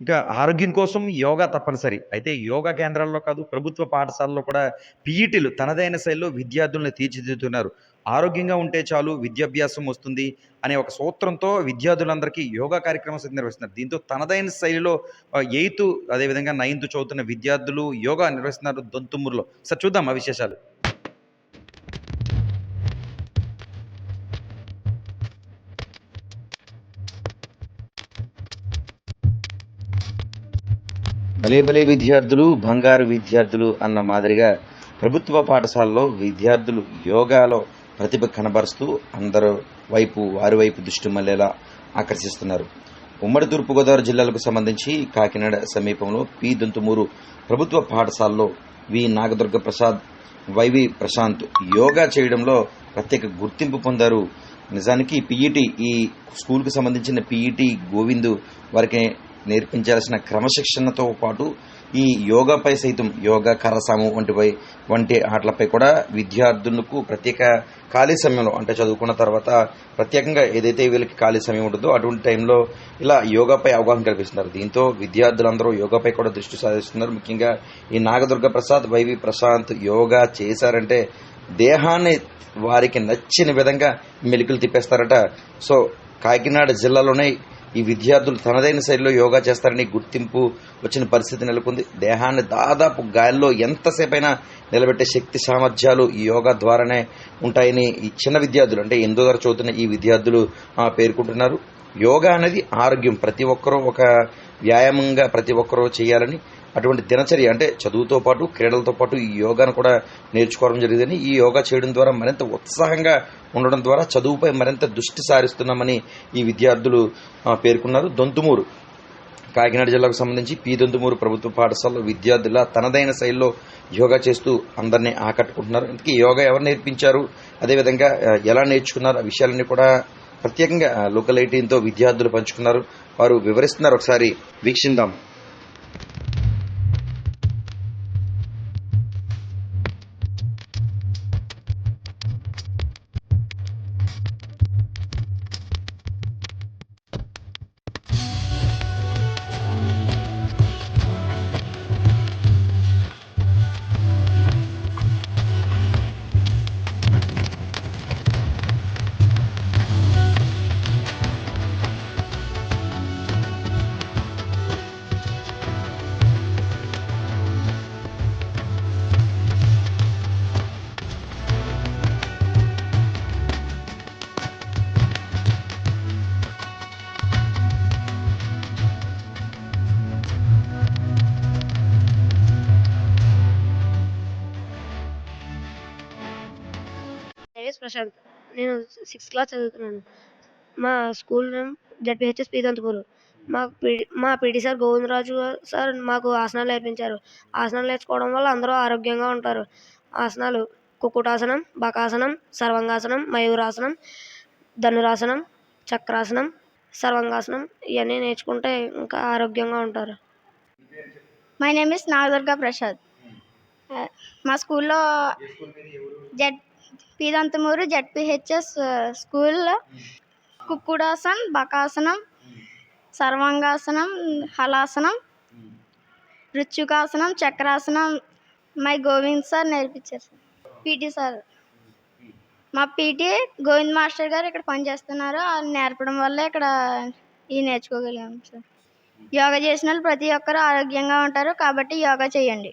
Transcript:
ఇంకా ఆరోగ్యం కోసం యోగా తప్పనిసరి. అయితే యోగా కేంద్రాల్లో కాదు, ప్రభుత్వ పాఠశాలలో కూడా పీఈటీలు తనదైన శైలిలో విద్యార్థులను తీర్చిదిద్దుతున్నారు. ఆరోగ్యంగా ఉంటే చాలు విద్యాభ్యాసం వస్తుంది అనే ఒక సూత్రంతో విద్యార్థులందరికీ యోగా కార్యక్రమం సైతం నిర్వహిస్తున్నారు. దీంతో తనదైన శైలిలో ఎయిత్ అదేవిధంగా నైన్త్ చదువుతున్న విద్యార్థులు యోగా నిర్వహిస్తున్నారు దొంతుమూరులో. సార్ చూద్దాం ఆ విశేషాలు. భలే భలే విద్యార్థులు బంగారు విద్యార్థులు అన్న మాదిరిగా ప్రభుత్వ పాఠశాలలో విద్యార్థులు యోగాలో ప్రతిభ కనబరుస్తూ అందరూ వైపు వారి వైపు దృష్టి మళ్ళేలా ఆకర్షిస్తున్నారు. ఉమ్మడి తూర్పుగోదావరి జిల్లాలకు సంబంధించి కాకినాడ సమీపంలో పి. దొంతుమూరు ప్రభుత్వ పాఠశాలలో V. Nagadurga Prasad Y V Prashanth yoga చేయడంలో ప్రత్యేక గుర్తింపు పొందారు. నిజానికి పీఈటీ ఈ. స్కూల్కి సంబంధించిన పీఈటీ గోవిందు వారికి నేర్పించాల్సిన క్రమశిక్షణతో పాటు ఈ యోగాపై సైతం యోగా కరసాము వంటిపై వంటి ఆటలపై కూడా విద్యార్థులకు ప్రత్యేక ఖాళీ సమయంలో అంటే చదువుకున్న తర్వాత ప్రత్యేకంగా ఏదైతే వీళ్ళకి ఖాళీ సమయం ఉంటుందో అటువంటి టైంలో ఇలా యోగాపై అవగాహన కల్పిస్తున్నారు. దీంతో విద్యార్థులందరూ యోగాపై కూడా దృష్టి సాధిస్తున్నారు ముఖ్యంగా ఈ Nagadurga Prasad Y V Prashanth yoga చేశారంటే దేహాన్ని వారికి నచ్చిన విధంగా మెలికలు తిప్పేస్తారట. సో కాకినాడ జిల్లాలోనే ఈ విద్యార్థులు తనదైన శైలిలో యోగా చేస్తారని గుర్తింపు వచ్చిన పరిస్థితి నెలకొంది. దేహాన్ని దాదాపు గాల్లో ఎంతసేపైనా నిలబెట్టే శక్తి సామర్థ్యాలు ఈ యోగా ద్వారానే ఉంటాయని ఈ చిన్న విద్యార్థులు అంటే ఎనిమిదో తరగతి చదువుతున్న ఈ విద్యార్థులు ఆ, పేర్కొంటున్నారు. యోగా అనేది ఆరోగ్యం. ప్రతి ఒక్కరూ ఒక వ్యాయామంగా ప్రతి ఒక్కరూ చేయాలని అటువంటి దినచర్య అంటే చదువుతో పాటు క్రీడలతో పాటు ఈ యోగాను కూడా నేర్చుకోవడం జరిగిందని ఈ యోగా చేయడం ద్వారా మరింత ఉత్సాహంగా ఉండడం ద్వారా చదువుపై మరింత దృష్టి సారిస్తున్నామని ఈ విద్యార్థులు పేర్కొన్నారు. దొంతుమూరు కాకినాడ జిల్లాకు సంబంధించి పి. దొంతుమూరు ప్రభుత్వ పాఠశాలలో విద్యార్థుల తనదైన శైలిలో యోగా చేస్తూ అందరినీ ఆకట్టుకుంటున్నారు. ఇంతకీ యోగా ఎవరు నేర్పించారు? అదేవిధంగా ఎలా నేర్చుకున్నారు? ఆ విషయాలన్నీ కూడా ప్రత్యేకంగా లోకల్ విద్యార్థులు పంచుకున్నారు. వారు వివరిస్తున్నారు. ఒకసారి వీక్షిందాం. పేరు ప్రశాంత్. నేను సిక్స్త్ క్లాస్ చదువుతున్నాను. మా స్కూల్ నేమ్ జడ్పిహెచ్ఎస్ పీదంతపూర్. మా పీ మా పీటీ సార్ గోవిందరాజు సార్ మాకు ఆసనాలు నేర్పించారు. ఆసనాలు నేర్చుకోవడం వల్ల అందరూ ఆరోగ్యంగా ఉంటారు. ఆసనాలు కుక్కుటాసనం బకాసనం సర్వంగాసనం మయూరాసనం ధనురాసనం చక్రాసనం సర్వంగాసనం ఇవన్నీ నేర్చుకుంటే ఇంకా ఆరోగ్యంగా ఉంటారు. My name is Nagadurga Prasad మా స్కూల్లో జడ్ పీదంతమూరు జడ్పిహెచ్ఎస్ స్కూల్లో కుక్కుడాసన్ బకాసనం సర్వాంగాసనం హలాసనం రుచుకాసనం చక్రాసనం. మై గోవింద్ సార్ నేర్పించారు సార్. PT sir. మా పీటీ గోవింద్ మాస్టర్ గారు ఇక్కడ పనిచేస్తున్నారు. నేర్పడం వల్ల ఇక్కడ ఈ నేర్చుకోగలిగాం సార్. యోగా చేసిన వాళ్ళు ప్రతి ఒక్కరు ఆరోగ్యంగా ఉంటారు కాబట్టి యోగా చేయండి.